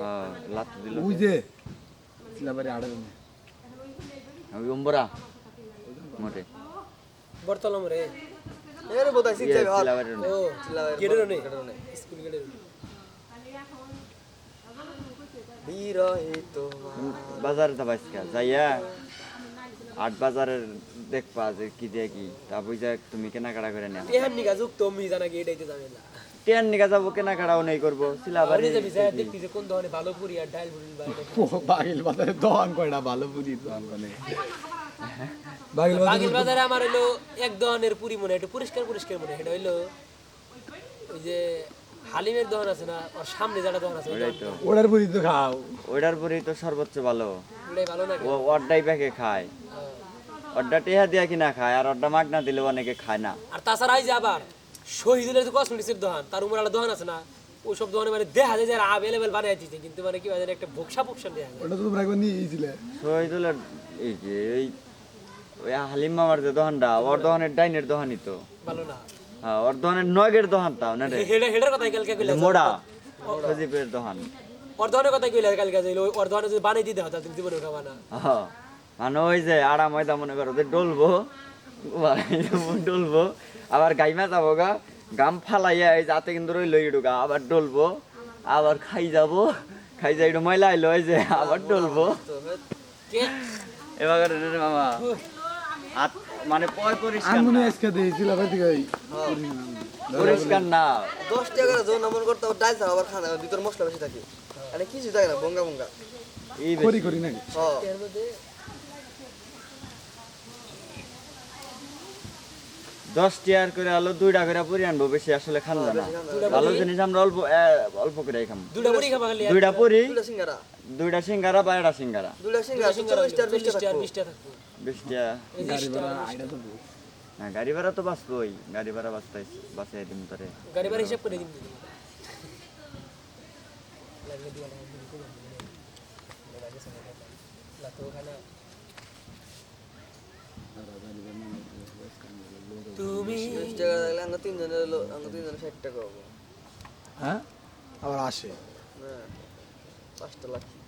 হ্যাঁ লাত দিল। ওই যে সিলাবাড়ি আড়ে ওই উম্বরা। মোটে। বর্তলম রে। এর বোধহয় ইয়ে, ও স্কুল বিরহিত বাজারে তো বাইসকা যাইয়া আট বাজারের দেখবা যে কি দিয়ে কি। তা বুঝা তুমি কেনাকাটা করে নেও। টেহান নিগা যুক্ত মি জানা কি এটাইতে যাবে না টেন নিকা যাব কেনাকাটাও নেই করব কোন ভালো পুরি আর ডাল পুরি বাগিল বাজারে কয়টা ভালো পুরি করে। বাগিল বাজারে আমার হইল এক পুরি মনে একটু পরিষ্কার পরিষ্কার মনে হয়। এটা হইল ওই যে হালিমের দোকান আছে না ওর সামনে যেটা দোকান আছে ওটার পুরি তো খাও। ওইটার পরেই তো সর্বোচ্চ ভালো। ওটাই ভালো না ও অড্ডাই প্যাকে খায়। অড্ডা টেহা দিয়া কিনা খায় আর অড্ডা মাগনা দিলে অনেকে খায় না। আর তাছাড়া যে আবার শহীদুলের যে কসমেটিক্সের দোকান তার উপর একটা দোকান আছে না? ওই সব দোকানে মানে দেখা যায় যে অ্যাভেলেবেল বানিয়ে দিচ্ছে কিন্তু মানে কি হয় একটা ভোকসা ওটা তো তোমরা একবার নিয়ে গিয়েছিলে। শহীদুলের এই যে এই ওই হালিম মামার যে দোকানটা ওর দোকানের ডাইনের দোকানই তো। ভালো না। হ্যাঁ ওর দোকানের নগের দোকানটা না রে? হেডে হেডের কথাই কালকে কইলা মোড়া সজীবের দোকান। ওর দোকানের কথাই কইলা কালকে যে ওর দোকানে যদি বানিয়ে দিতে হয় তুমি জীবনে খাবা না। হ্যাঁ, মানে ওই যে আড়া ময়দা মনে করো যে ডলবো। ডলবো। আবার গাইমা যাব গা। গাম ফালাইয়া এই যাতে কিন্তু রইল ইডুগা আবার ডলবো। আবার খাই যাব। খাই যাই একটু ময়লা আইলো যে আবার ডলবো। কে এবার মামা। হাত মানে পয় পরিষ্কার আমি মনে না। আজকে দিয়েছিল আবার থেকে? পরিষ্কার না। দশ টাকা করে যখন আমন করতে ডাল ছাড়া আবার খানা ভিতর মশলা বেশি থাকে। আরে কিছু থাকে না বঙ্গা বঙ্গা। এই করি করি নাকি? হ্যাঁ এর মধ্যে দশ টিয়ার করে আলো দুইটা করে পরি আনব বেশি আসলে খান না। ভালো জিনিস আমরা অল্প অল্প করে খাম। দুইটা পরি দুইটা সিঙ্গারা। বা একটা সিঙ্গারা। বিশটা। না গাড়ি ভাড়া তো বাঁচবই। গাড়ি ভাড়া বাঁচতে বাঁচাই দিন তোরে। গাড়ি ভাড়া হিসাব করে দিন না। ওখানে। তুমি চল্লিশ টাকা থাকলে আমরা তিনজনের হলো আমরা তিনজনে ষাট টাকা হ্যাঁ? আবার আসে না পাঁচটা লাখ